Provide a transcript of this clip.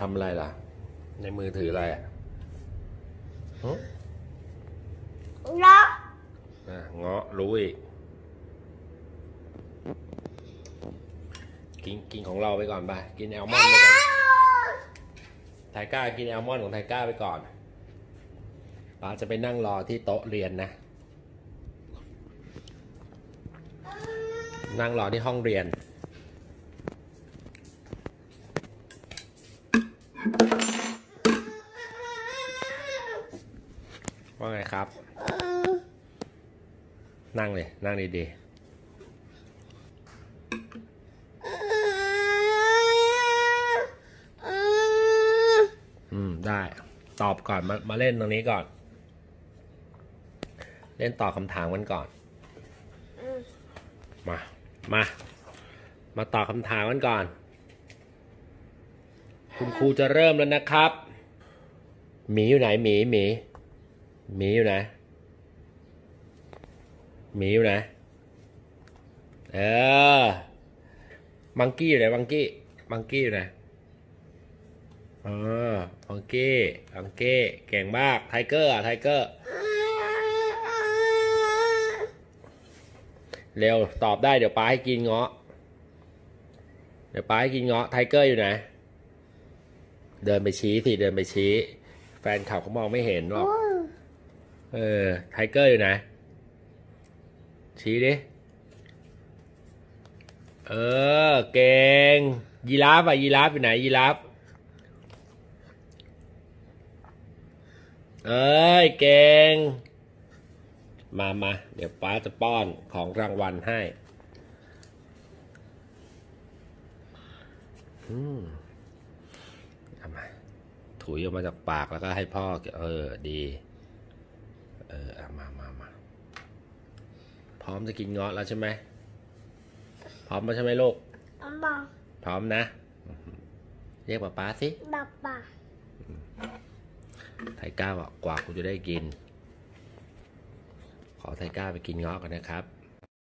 ทำอะไรล่ะ ในมือถืออะไรอะหึล็อกอะเงาะรู้อีก กินกินของเราไปก่อนไป กินแอลมอนด์ไปก่อน ไทก้ากินแอลมอนด์ของไทก้าไปก่อนป้าจะไปนั่งรอที่โต๊ะเรียนนะ นั่งรอที่ห้องเรียน ว่าไงครับ นั่งเลย นั่งดีๆอืมได้ตอบก่อนมามาเล่นตรงนี้ก่อน เล่นตอบคำถามกันก่อนมามา มาตอบคำถามกันก่อน คุณครูจะเริ่มแล้วนะครับ หมีอยู่ไหนหมีหมีหมีอยู่ไหนหมีอยู่ไหนเออมังกี้อยู่ไหนมังกี้มังกี้อยู่ไหนเออมังกี้มังกี้เก่งมากไทเกอร์อะไทเกอร์เร็วตอบได้เดี๋ยวป้าให้กินเงาะเดี๋ยวป้าให้กินเงาะไทเกอร์อยู่ไหน เดินไปชี้สิเดินไปชี้ แฟนขับเขามองไม่เห็นหรอกเออไทเกอร์อยู่ไหนชี้ดิเออเก่งยีราฟอะยีราฟอยู่ไหนยีราฟเอ้ยเก่งมามาเดี๋ยวป้าจะป้อนของรางวัลให้ อืมเอา มาถุยออกมาจากปากแล้วก็ให้พ่อเก็บเออ ดี เออเอามามามาพร้อมจะกินเงาะแล้วใช่ไหม พร้อมแล้วใช่ไหมลูกบอกพร้อมนะ เรียกป๊าป๊าสิบอกปะไทก้าบอกกว่าคุณจะได้กิน ขอไทก้าไปกินเงาะกันนะครับ